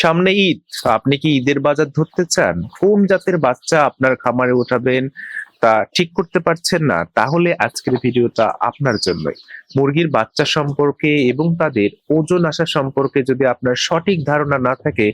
সামনে ঈদ। আপনি কি ঈদের বাজার ধরতে চান? কোন জাতের বাচ্চা আপনার খামারে উঠাবেন তা ঠিক করতে পারছেন না? তাহলে আজকের ভিডিওটা আপনার জন্যই। মুরগির বাচ্চা সম্পর্কে এবং তাদের ওজন আসা সম্পর্কে যদি আপনার সঠিক ধারণা না থাকে,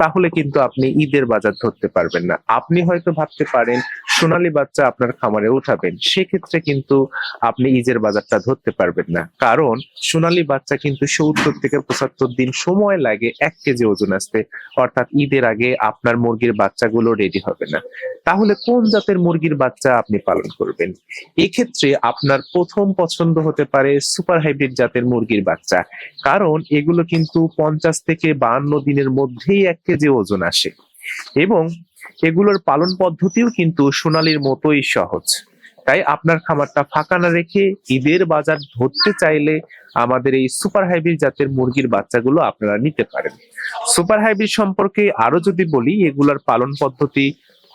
তাহলে কিন্তু আপনি ঈদের বাজার ধরতে পারবেন না। আপনি হয়তো ভাবতে পারেন সোনালী বাচ্চা আপনার খামারে উঠাবেন, সেক্ষেত্রে কিন্তু আপনি ঈদের বাজারটা ধরতে পারবেন না। কারণ সোনালী বাচ্চা কিন্তু সত্তর থেকে পঁচাত্তর দিন সময় লাগে এক কেজি ওজন আসতে, অর্থাৎ ঈদের আগে আপনার মুরগির বাচ্চাগুলো রেডি হবে না। তাহলে কোন জাতের মুরগির বাচ্চা আপনি পালন করবেন? এক্ষেত্রে আপনার প্রথম পছন্দ হতে পারে সুপার হাইব্রিড জাতের মুরগির বাচ্চা। কারণ এগুলো কিন্তু পঞ্চাশ থেকে বাহান্ন দিনের মধ্যেই এক কেজি ওজন আসে। এবং এগুলোর পালন পদ্ধতিও কিন্তু সোনালির মতোই সহজ। তাই আপনার খামারটা ফাঁকা না রেখে ঈদের বাজার ধরতে চাইলে আমাদের এই সুপার হাইব্রিড জাতের মুরগির বাচ্চাগুলো আপনারা নিতে পারেন। সুপার হাইব্রিড সম্পর্কে আরও যদি বলি, এগুলার পালন পদ্ধতি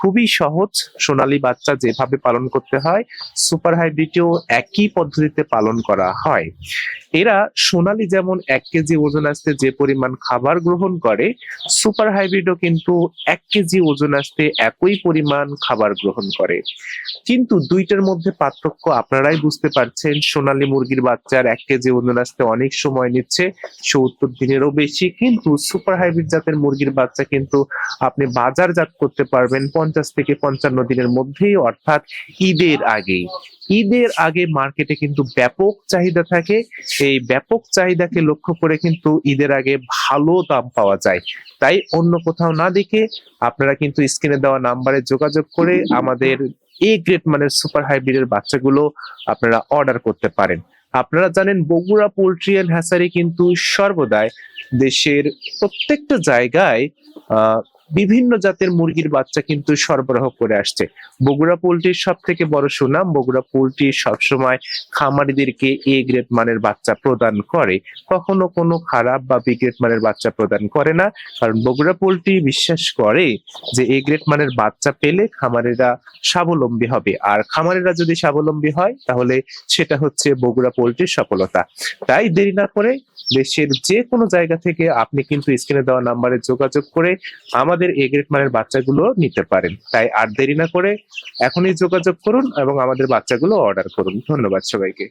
খুবই সহজ সোনালী বাচ্চা যেভাবে পালন করতে হয়, সুপার হাইব্রিডেও একই পদ্ধতিতে পালন করা হয়। এরা সোনালী যেমন এক কেজি ওজন আসতে যে পরিমাণ খাবার গ্রহণ করে, সুপার হাইব্রিডও কিন্তু এক কেজি ওজন আসতে একই পরিমাণ খাবার গ্রহণ করে। কিন্তু দুইটার মধ্যে পার্থক্য আপনারাই বুঝতে পারছেন, সোনালী মুরগির বাচ্চার এক কেজি ওজন আসতে অনেক সময় নিচ্ছে, সত্তর দিনেরও বেশি, কিন্তু সুপার হাইব্রিড জাতের মুরগির বাচ্চা কিন্তু আপনি বাজারজাত করতে পারবেন পঞ্চাশ থেকে পঞ্চান্ন দিনের মধ্যেই, অর্থাৎ ঈদের আগে। ঈদের আগে মার্কেটে কিন্তু ব্যাপক চাহিদা থাকে। এই ব্যাপক চাহিদাকে লক্ষ্য করে কিন্তু ঈদের আগে ভালো দাম পাওয়া যায়। তাই অন্য কোথাও না দেখে আপনারা কিন্তু স্ক্রিনে দেওয়া নাম্বারে যোগাযোগ করে আমাদের এ গ্রেড মানের সুপার হাইব্রিডের বাচ্চাগুলো আপনারা অর্ডার করতে পারেন। আপনারা জানেন বগুড়া পোল্ট্রি অ্যান্ড হ্যাসারি কিন্তু সর্বদাই দেশের প্রত্যেকটা জায়গায় বিভিন্ন জাতের মুরগির বাচ্চা কিন্তু সরবরাহ করে আসছে। বগুড়া পোল্ট্রির সব থেকে বড় সুনাম, বগুড়া পোল্ট্রি সবসময় খামারিদেরকে এ গ্রেড মানের বাচ্চা প্রদান করে। কখনো কোনো খারাপ বা বি গ্রেড মানের বাচ্চা প্রদান করে না। কারণ বগুড়া পোল্ট্রি বিশ্বাস করে যে এ গ্রেড মানের বাচ্চা পেলে খামারেরা স্বাবলম্বী হবে। আর খামারেরা যদি স্বাবলম্বী হয়, তাহলে সেটা হচ্ছে বগুড়া পোল্ট্রির সফলতা। তাই দেরি না করে দেশের যে কোনো জায়গা থেকে আপনি কিন্তু স্ক্রিনে দেওয়া নাম্বারে যোগাযোগ করে আমাদের এ গ্রেড মানের বাচ্চাগুলো নিতে পারেন। তাই আর দেরি না করে এখনই যোগাযোগ করুন এবং আমাদের বাচ্চাগুলো অর্ডার করুন। ধন্যবাদ সবাইকে।